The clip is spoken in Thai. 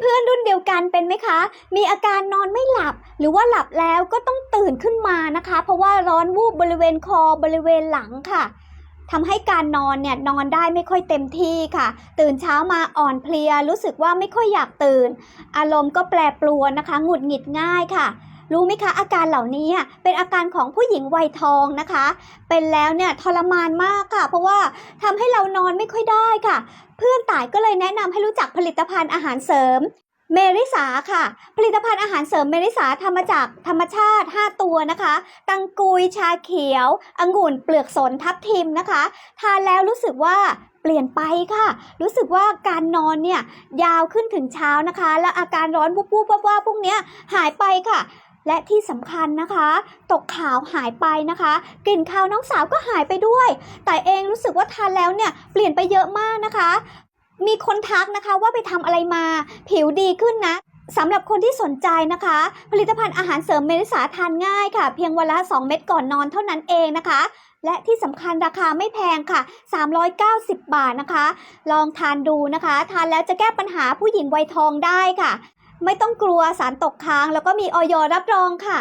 เพื่อนๆรุ่นเดียวกันเป็นไหมคะ มีอาการนอนไม่หลับ หรือว่าหลับแล้วก็ต้องตื่นขึ้นมานะคะ เพราะว่าร้อนวูบบริเวณคอบริเวณหลังค่ะทำให้การนอนเนี่ยนอนได้ไม่ค่อยเต็มที่ค่ะ ตื่นเช้ามาอ่อนเพลียรู้สึกว่าไม่ค่อยอยากตื่น อารมณ์ก็แปรปรวนนะคะ หงุดหงิดง่ายค่ะ รู้ไหมคะอาการเหล่านี้เป็นอาการของผู้หญิงวัยทองนะคะ เป็นแล้วเนี่ยทรมานมากค่ะ เพราะว่าทำให้เรานอนไม่ค่อยได้ค่ะ เพื่อนต่ายก็เลยแนะนำให้รู้จักผลิตภัณฑ์อาหารเสริมเมริสาค่ะ ผลิตภัณฑ์อาหารเสริมเมริสาทำมาจากธรรมชาติ 5 ตัวนะคะ ตังกุยชาเขียวองุ่นเปลือกสนทับทิมนะคะ ทานแล้วรู้สึกว่าเปลี่ยนไปค่ะ รู้สึกว่าการนอนเนี่ยยาวขึ้นถึงเช้านะคะ และอาการร้อนปุ๊บปุ๊บว่าว่าพวกเนี้ยหายไปค่ะ และที่สำคัญนะคะ ตกขาวหายไปนะคะ กลิ่นคาวน้องสาวก็หายไปด้วย แต่เองรู้สึกว่าทานแล้วเนี่ยเปลี่ยนไปเยอะมากนะคะ มีคนทักนะคะว่าไปทำอะไรมา ผิวดีขึ้นนะสำหรับคนที่สนใจนะคะ ผลิตภัณฑ์อาหารเสริมเมลิสาทานง่ายค่ะ เพียงวันละ 2 เม็ดก่อนนอนเท่านั้นเองนะคะ และที่สำคัญราคาไม่แพงค่ะ 390 บาทนะคะ ลองทานดูนะคะ ทานแล้วจะแก้ปัญหาผู้หญิงวัยทองได้ค่ะ ไม่ต้องกลัวสารตกค้าง แล้วก็มีออยรับรองค่ะ